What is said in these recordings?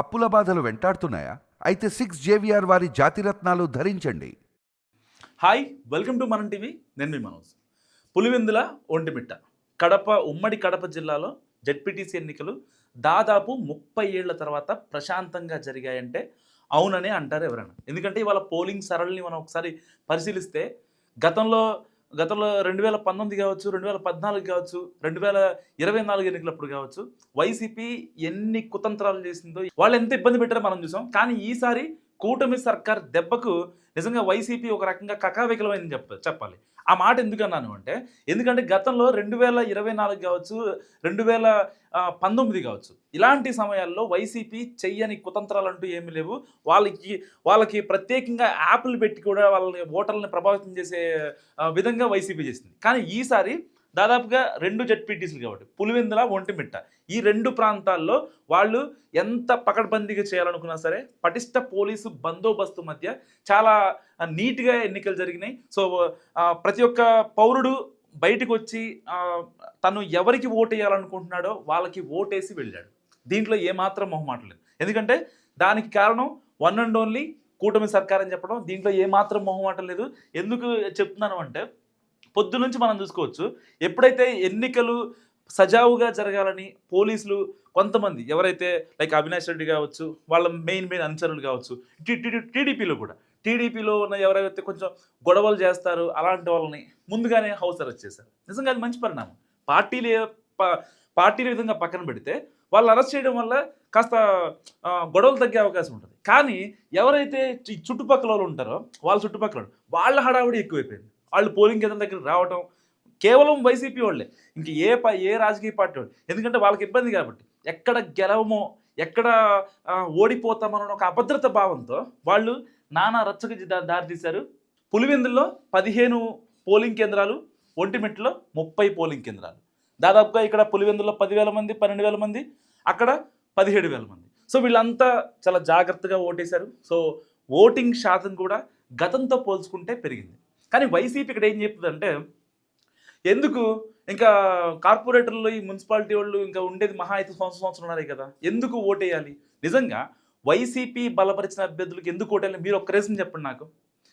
అప్పుల బాధలు వెంటాడుతున్నాయా? అయితే సిక్స్ జేవిఆర్ వారి జాతిరత్నాలు ధరించండి. Hi welcome to Manam TV. నేను మీ మనోజ్. పులివెందుల ఒంటిమిట్ట. కడప ఉమ్మడి కడప జిల్లాలో జడ్పీటీసీ ఎన్నికలు దాదాపు ముప్పై ఏళ్ళ తర్వాత ప్రశాంతంగా జరిగాయంటే అవుననే అంటారు ఎవరైనా. ఎందుకంటే ఇవాళ పోలింగ్ సరళిని మనం ఒకసారి పరిశీలిస్తే గతంలో గతంలో రెండు వేల పంతొమ్మిది కావచ్చు రెండు వేల పద్నాలుగు కావచ్చు రెండు వేల ఇరవై నాలుగు ఎన్నికలప్పుడు కావచ్చు వైసీపీ ఎన్ని కుతంత్రాలు చేసిందో వాళ్ళు ఎంత ఇబ్బంది పెట్టారో మనం చూసాం. కానీ ఈసారి కూటమి సర్కార్ దెబ్బకు నిజంగా వైసీపీ ఒక రకంగా కకావికలమైందని చెప్ప చెప్పాలి. ఆ మాట ఎందుకన్నాను అంటే ఎందుకంటే గతంలో రెండు వేల ఇరవై నాలుగు కావచ్చు రెండు వేల పంతొమ్మిది కావచ్చు ఇలాంటి సమయాల్లో వైసీపీ చెయ్యని కుతంత్రాలు అంటూ ఏమీ లేవు. వాళ్ళకి వాళ్ళకి ప్రత్యేకంగా యాప్లు పెట్టి కూడా వాళ్ళని ఓటర్లను ప్రభావితం చేసే విధంగా వైసీపీ చేసింది. కానీ ఈసారి దాదాపుగా రెండు జడ్పీటీసీలు కాబట్టి పులివెందుల ఒంటిమిట్ట. ఈ రెండు ప్రాంతాల్లో వాళ్ళు ఎంత పకడ్బందీగా చేయాలనుకున్నా సరే పటిష్ట పోలీసు బందోబస్తు మధ్య చాలా నీట్గా ఎన్నికలు జరిగినాయి. సో ప్రతి ఒక్క పౌరుడు బయటకు వచ్చి తను ఎవరికి ఓటు వేయాలనుకుంటున్నాడో వాళ్ళకి ఓటేసి వెళ్ళాడు. దీంట్లో ఏమాత్రం మొహమాట లేదు. ఎందుకంటే దానికి కారణం వన్ అండ్ ఓన్లీ కూటమి సర్కార్ అని చెప్పడం. దీంట్లో ఏమాత్రం మొహమాటం లేదు. ఎందుకు చెప్తున్నాను అంటే పొద్దు నుంచి మనం చూసుకోవచ్చు. ఎప్పుడైతే ఎన్నికలు సజావుగా జరగాలని పోలీసులు కొంతమంది ఎవరైతే లైక్ అవినాష్ రెడ్డి కావచ్చు వాళ్ళ మెయిన్ మెయిన్ అనుచరులు కావచ్చు టీడీపీలో కూడా. టీడీపీలో ఉన్న ఎవరైతే కొంచెం గొడవలు చేస్తారు అలాంటి వాళ్ళని ముందుగానే హౌస్ అరెస్ట్ చేశారు. నిజంగా అది మంచి పరిణామం. పార్టీలు పార్టీల విధంగా పక్కన పెడితే వాళ్ళు అరెస్ట్ చేయడం వల్ల కాస్త గొడవలు తగ్గే అవకాశం ఉంటుంది. కానీ ఎవరైతే చుట్టుపక్కల వాళ్ళు ఉంటారో వాళ్ళ చుట్టుపక్కల వాళ్ళ హడావుడి ఎక్కువైపోయింది. వాళ్ళు పోలింగ్ కేంద్రం దగ్గర రావటం కేవలం వైసీపీ వాళ్ళే. ఇంక ఏ ఏ రాజకీయ పార్టీ వాళ్ళు? ఎందుకంటే వాళ్ళకి ఇబ్బంది కాబట్టి. ఎక్కడ గెలవమో ఎక్కడ ఆ, ఓడిపోతామన్న ఒక అభద్రత భావంతో వాళ్ళు నానా రచ్చకు దా- దారితీశారు పులివెందుల్లో పదిహేను పోలింగ్ కేంద్రాలు ఒంటిమిట్టలో ముప్పై పోలింగ్ కేంద్రాలు. దాదాపుగా ఇక్కడ పులివెందుల్లో పదివేల మంది పన్నెండు వేల మంది అక్కడ పదిహేడు వేల మంది. సో వీళ్ళంతా చాలా జాగ్రత్తగా ఓటేశారు. సో ఓటింగ్ శాతం కూడా గతంతో పోల్చుకుంటే పెరిగింది. కానీ వైసీపీ ఇక్కడ ఏం చెప్తుందంటే ఎందుకు? ఇంకా కార్పొరేటర్లు ఈ మున్సిపాలిటీ వాళ్ళు ఇంకా ఉండేది మహా అయితే సంవత్సరం సంవత్సరం ఉన్నారే కదా. ఎందుకు ఓటేయాలి? నిజంగా వైసీపీ బలపరిచిన అభ్యర్థులకు ఎందుకు ఓటేయాలి? మీరు ఒక్క రీజన్ చెప్పండి నాకు.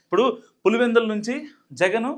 ఇప్పుడు పులివెందుల నుంచి జగన్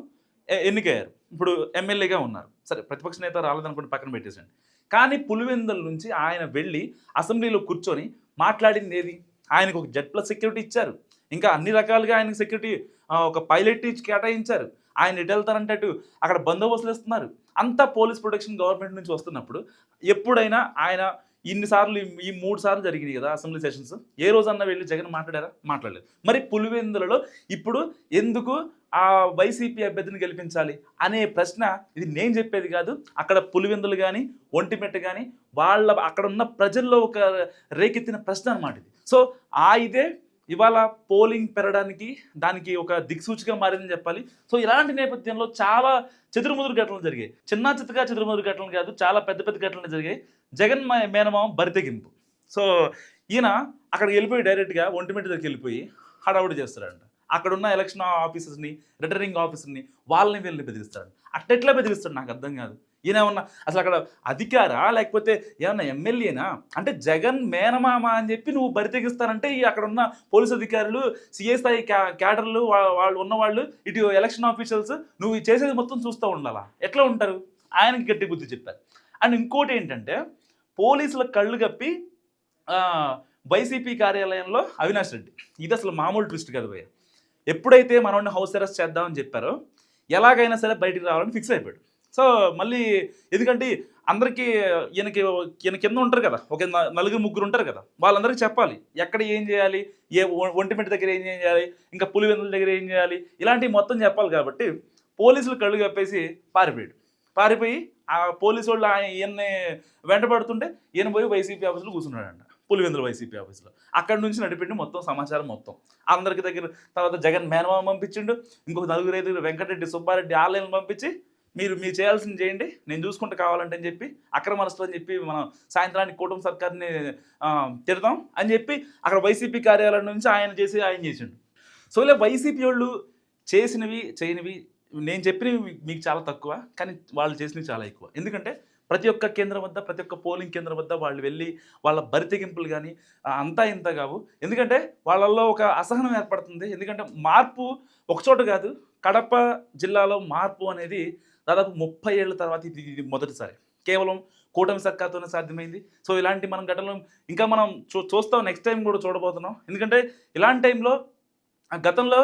ఎన్నికయ్యారు. ఇప్పుడు ఎమ్మెల్యేగా ఉన్నారు. సరే ప్రతిపక్ష నేత రాలేదనుకుంటే పక్కన పెట్టేసండి కానీ పులివెందుల నుంచి ఆయన వెళ్ళి అసెంబ్లీలో కూర్చొని మాట్లాడింది ఏది? ఆయనకు ఒక జెడ్ ప్లస్ సెక్యూరిటీ ఇచ్చారు. ఇంకా అన్ని రకాలుగా ఆయనకు సెక్యూరిటీ ఒక పైలట్ ఇచ్చి కేటాయించారు. ఆయన ఎటు వెళ్తారంటే అటు అక్కడ బందోబస్తులు ఇస్తున్నారు అంతా పోలీస్ ప్రొటెక్షన్ గవర్నమెంట్ నుంచి వస్తున్నప్పుడు ఎప్పుడైనా ఆయన ఇన్నిసార్లు ఈ- మూడు సార్లు జరిగినాయి కదా అసెంబ్లీ సెషన్స్. ఏ రోజన్నా వెళ్ళి జగన్ మాట్లాడారా? మాట్లాడలేదు. మరి పులివెందులలో ఇప్పుడు ఎందుకు ఆ వైసీపీ అభ్యర్థిని గెలిపించాలి అనే ప్రశ్న ఇది నేను చెప్పేది కాదు. అక్కడ పులివెందులు కానీ ఒంటిమెట్ట కానీ వాళ్ళ అక్కడ ఉన్న ప్రజల్లో ఒక రేకెత్తిన ప్రశ్న అనమాట ఇది. సో ఆ ఇదే ఇవాళ పోలింగ్ పెరగడానికి దానికి ఒక దిక్సూచిగా మారిందని చెప్పాలి. సో ఇలాంటి నేపథ్యంలో చాలా చెదురుముదురు ఘటనలు జరిగాయి. చిన్న చిత్తగా చెదురుముదురు ఘటనలు కాదు చాలా పెద్ద పెద్ద ఘటనలు జరిగాయి. జగన్ మేనమామ బరితెగింపు. సో ఈయన అక్కడికి వెళ్ళిపోయి డైరెక్ట్గా ఒంటిమిట్ట దగ్గరికి వెళ్ళిపోయి హడావుడి చేస్తాడంట. అక్కడ ఉన్న ఎలక్షన్ ఆఫీసర్స్ని రిటర్నింగ్ ఆఫీసర్ని వాళ్ళని వీళ్ళని బెదిరిస్తాడు అట్టెట్లా బెదిరిస్తాడు నాకు అర్థం కాదు. ఈయన ఏమన్నా అసలు అక్కడ అధికారా? లేకపోతే ఏమన్నా ఎమ్మెల్యేనా? అంటే జగన్ మేనమామ అని చెప్పి నువ్వు బరితెగిస్తానంటే ఈ అక్కడ ఉన్న పోలీస్ అధికారులు సిఏ క్యా క్యాడర్లు వాళ్ళు ఉన్నవాళ్ళు ఇటు ఎలక్షన్ ఆఫీషియల్స్ నువ్వు చేసేది మొత్తం చూస్తూ ఉండాలా? ఎట్లా ఉంటారు? ఆయనకి గట్టి బుద్ధి చెప్పారు. అండ్ ఇంకోటి ఏంటంటే పోలీసుల కళ్ళు కప్పి వైసీపీ కార్యాలయంలో అవినాష్ రెడ్డి. ఇది అసలు మామూలు ట్విస్ట్ కదా భయ్య. ఎప్పుడైతే మనల్ని హౌస్ అరెస్ట్ చేద్దామని చెప్పారో ఎలాగైనా సరే బయటికి రావాలని ఫిక్స్ అయిపోయాడు. సో మళ్ళీ ఎందుకంటే అందరికీ ఈయనకి ఈయన కింద ఉంటారు కదా ఒక న- నలుగురు ముగ్గురు ఉంటారు కదా వాళ్ళందరికీ చెప్పాలి ఎక్కడ ఏం చేయాలి ఏ ఒంటిమిటి దగ్గర ఏం చేయాలి ఇంకా పులివెందుల దగ్గర ఏం చేయాలి ఇలాంటివి మొత్తం చెప్పాలి కాబట్టి పోలీసులు కళ్ళు కప్పేసి పారిపోయాడు. పారిపోయి ఆ పోలీసు వాళ్ళు ఆయన ఈయన్ని వెంటబడుతుంటే ఈయన పోయి వైసీపీ ఆఫీసులో కూర్చున్నాడంట పులివెందుల వైసీపీ ఆఫీసులో. అక్కడ నుంచి నడిపిండి మొత్తం సమాచారం మొత్తం. అందరికి దగ్గర తర్వాత జగన్ మేనమామ పంపించిండు ఇంకొక నలుగురు ఐదుగురు వెంకటరెడ్డి సుబ్బారెడ్డి ఆలయం పంపించి మీరు మీరు చేయాల్సింది చేయండి. నేను చూసుకుంటూ కావాలంటే అని చెప్పి అక్రమరస్తులు అని చెప్పి మనం సాయంత్రానికి కుటుంబ సర్కార్ని తిడదాం తిడతాం అని చెప్పి అక్కడ వైసీపీ కార్యాలయం నుంచి ఆయన చేసి ఆయన చేసిండు. సో ఇలా వైసీపీ వాళ్ళు చేసినవి చేయనివి నేను చెప్పినవి మీకు చాలా తక్కువ కానీ వాళ్ళు చేసినవి చాలా ఎక్కువ. ఎందుకంటే ప్రతి ఒక్క కేంద్రం వద్ద ప్రతి ఒక్క పోలింగ్ కేంద్రం వద్ద వాళ్ళు వెళ్ళి వాళ్ళ బరితెగింపులు కానీ అంతా ఇంత కావు. ఎందుకంటే వాళ్ళల్లో ఒక అసహనం ఏర్పడుతుంది. ఎందుకంటే మార్పు ఒకచోట కాదు కడప జిల్లాలో మార్పు అనేది దాదాపు ముప్పై ఏళ్ళ తర్వాత ఇది ఇది మొదటిసారి. కేవలం కూటమి సర్కార్తోనే సాధ్యమైంది. సో ఇలాంటి మనం ఘటనలు ఇంకా మనం చూ చూస్తాం. నెక్స్ట్ టైం కూడా చూడబోతున్నాం. ఎందుకంటే ఇలాంటి టైంలో ఆ గతంలో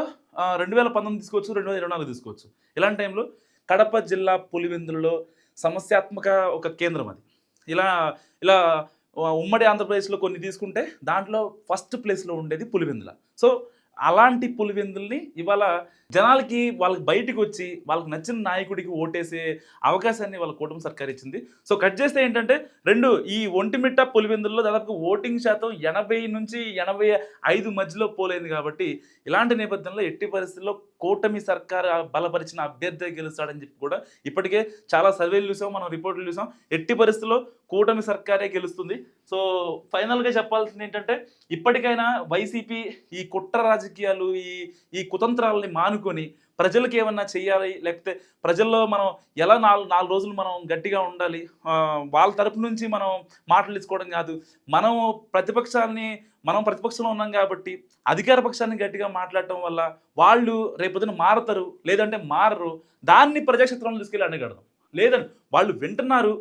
రెండు వేల పంతొమ్మిది తీసుకోవచ్చు రెండు వేల ఇరవై నాలుగు తీసుకోవచ్చు. ఇలాంటి టైంలో కడప జిల్లా పులివెందులలో సమస్యాత్మక ఒక కేంద్రం అది. ఇలా ఇలా ఉమ్మడి ఆంధ్రప్రదేశ్లో కొన్ని తీసుకుంటే దాంట్లో ఫస్ట్ ప్లేస్లో ఉండేది పులివెందుల. సో అలాంటి పులివెందుల్ని ఇవాళ జనాలకి వాళ్ళకి బయటికి వచ్చి వాళ్ళకి నచ్చిన నాయకుడికి ఓటేసే అవకాశాన్ని వాళ్ళ కూటమి సర్కార్ ఇచ్చింది. సో కట్ చేస్తే ఏంటంటే రెండు ఈ ఒంటిమిట్ట పులివెందుల్లో దాదాపు ఓటింగ్ శాతం ఎనభై నుంచి ఎనభై ఐదు మధ్యలో పోలేదు కాబట్టి ఇలాంటి నేపథ్యంలో ఎట్టి పరిస్థితుల్లో కూటమి సర్కార్ బలపరిచిన అభ్యర్థి గెలుస్తాడని చెప్పి కూడా ఇప్పటికే చాలా సర్వేలు చూసాం మనం రిపోర్ట్లు చూసాం. ఎట్టి పరిస్థితుల్లో కూటమి సర్కారే గెలుస్తుంది. సో ఫైనల్గా చెప్పాల్సింది ఏంటంటే ఇప్పటికైనా వైసీపీ ఈ కుట్ర రాజకీయాలు ఈ ఈ కుతంత్రాలని మానుకొని ప్రజలకు ఏమన్నా చేయాలి లేకపోతే ప్రజల్లో మనం ఎలా నాలుగు నాలుగు రోజులు మనం గట్టిగా ఉండాలి? వాళ్ళ తరపు నుంచి మనం మాటలు ఇచ్చుకోవడం కాదు. మనం ప్రతిపక్షాన్ని మనం ప్రతిపక్షంలో ఉన్నాం కాబట్టి అధికార పక్షాన్ని గట్టిగా మాట్లాడటం వల్ల వాళ్ళు రేపొద్దున మారతారు లేదంటే మారరు. దాన్ని ప్రజాక్షేత్రంలో తీసుకెళ్ళి అడగడదాం లేదండి వాళ్ళు వింటున్నారు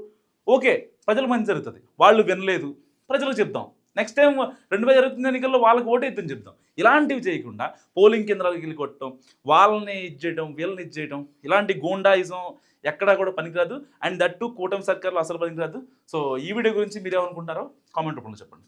ఓకే ప్రజలు మంచి జరుగుతుంది. వాళ్ళు వినలేదు ప్రజలకు చెప్దాం. నెక్స్ట్ టైం రెండు వేల జరుగుతున్న ఎన్నికల్లో వాళ్ళకి ఓటేద్దని చెప్దాం. ఇలాంటివి చేయకుండా పోలింగ్ కేంద్రాలకు వెళ్ళి కొట్టడం వాళ్ళని ఇది చేయడం వీళ్ళని ఇది ఇలాంటి గూండాయిజం ఎక్కడా కూడా పనికిరాదు. అండ్ దట్టు కూటమి సర్కార్లు అసలు పనికిరాదు. సో ఈ వీడియో గురించి మీరేమనుకుంటారో కామెంట్ రూపంలో చెప్పండి.